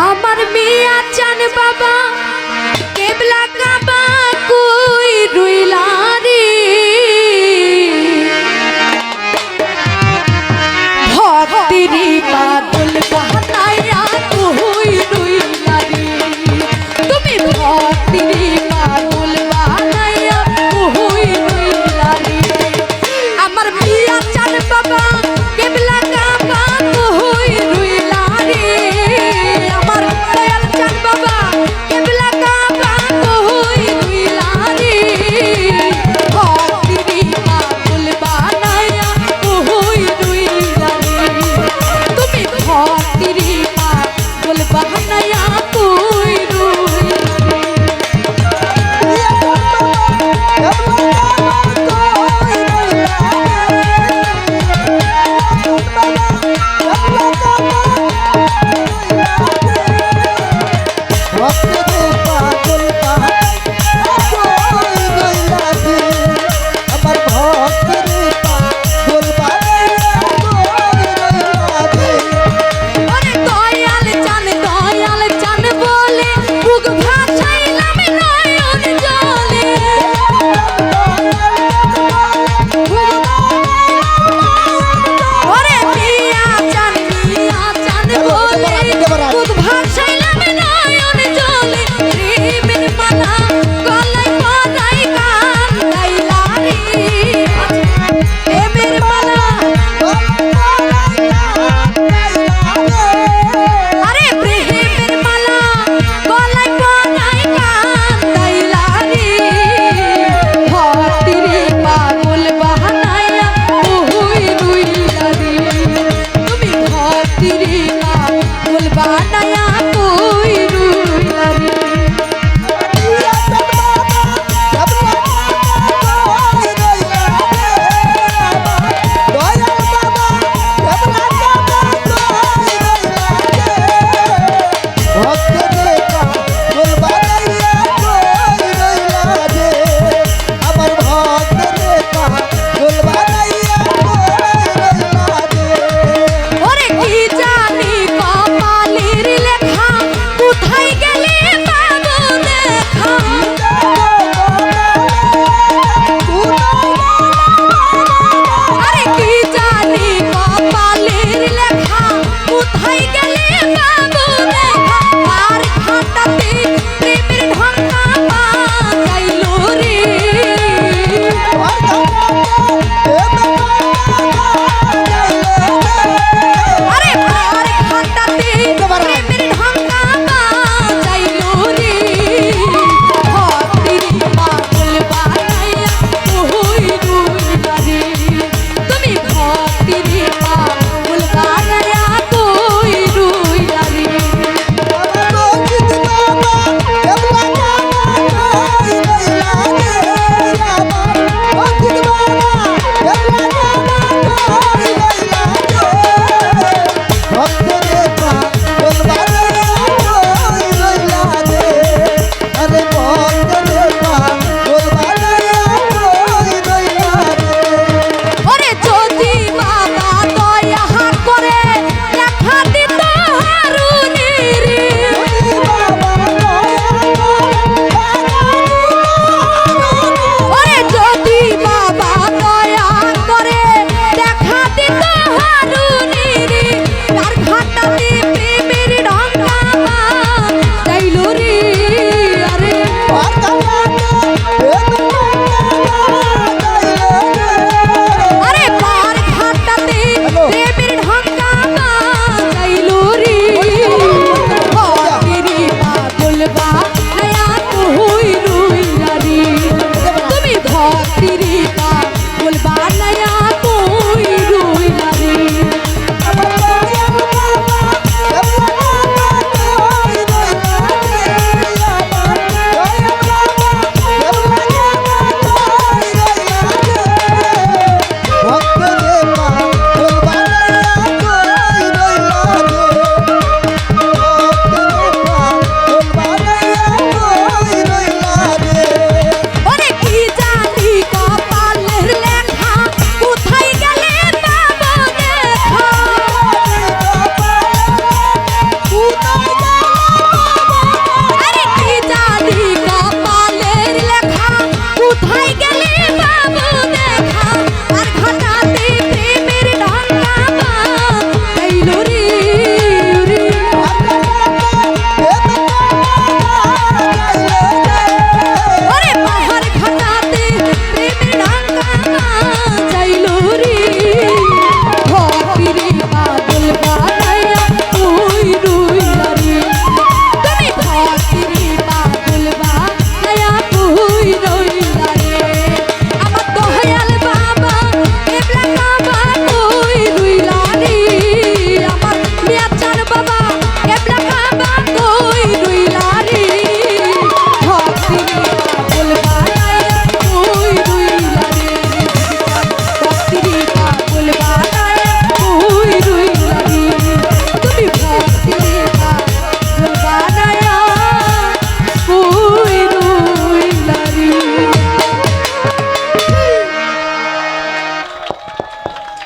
আমার মিয়া চান বাবা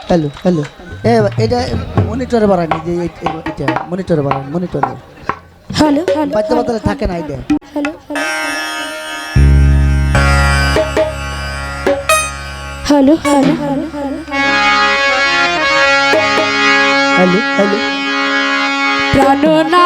হ্যালো হ্যালো এ এটা মনিটরে বাড়ানি যে এটা মনিটরে বাড়ান মনিটরে হ্যালো হ্যালো বাচ্চা বাচ্চা থাকে না এটা hello hello hello hello hello hello hello প্রাণনা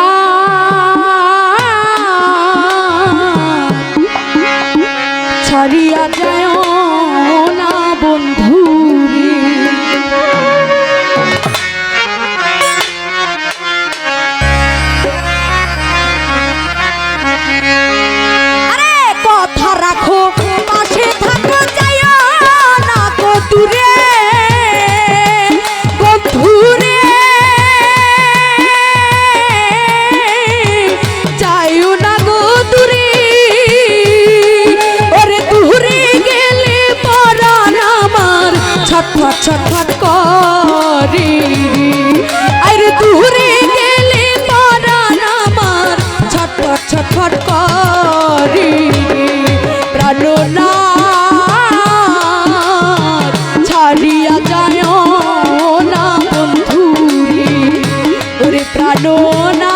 Jona.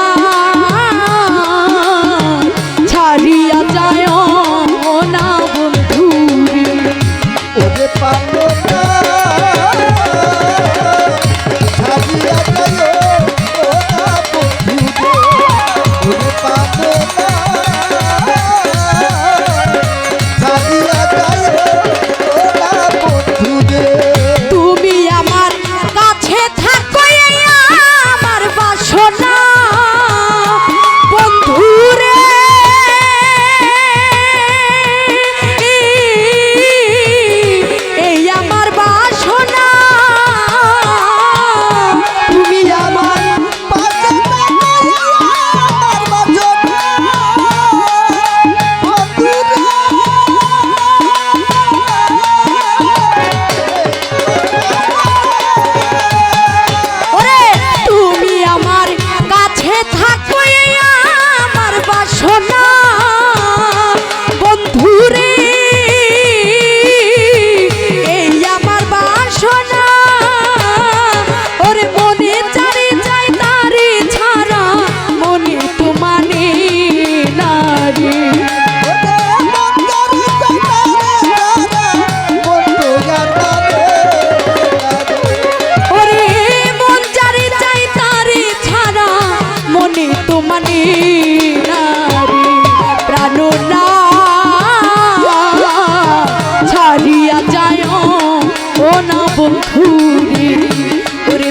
বন্ধুরে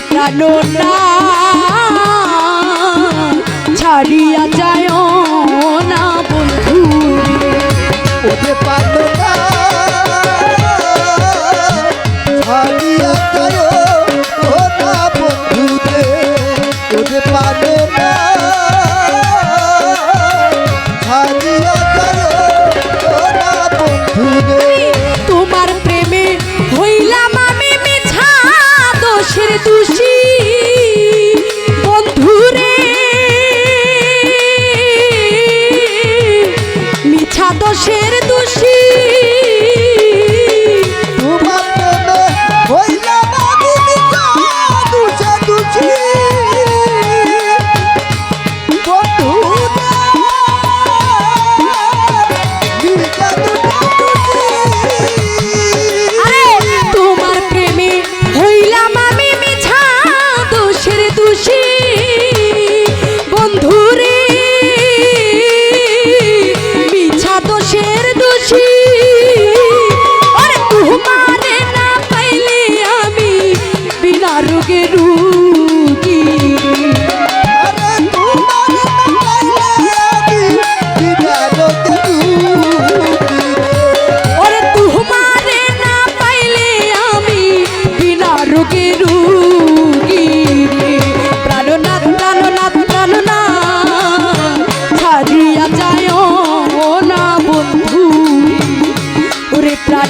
প্রাণনা ছাড়ি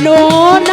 no, no.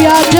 Yeah.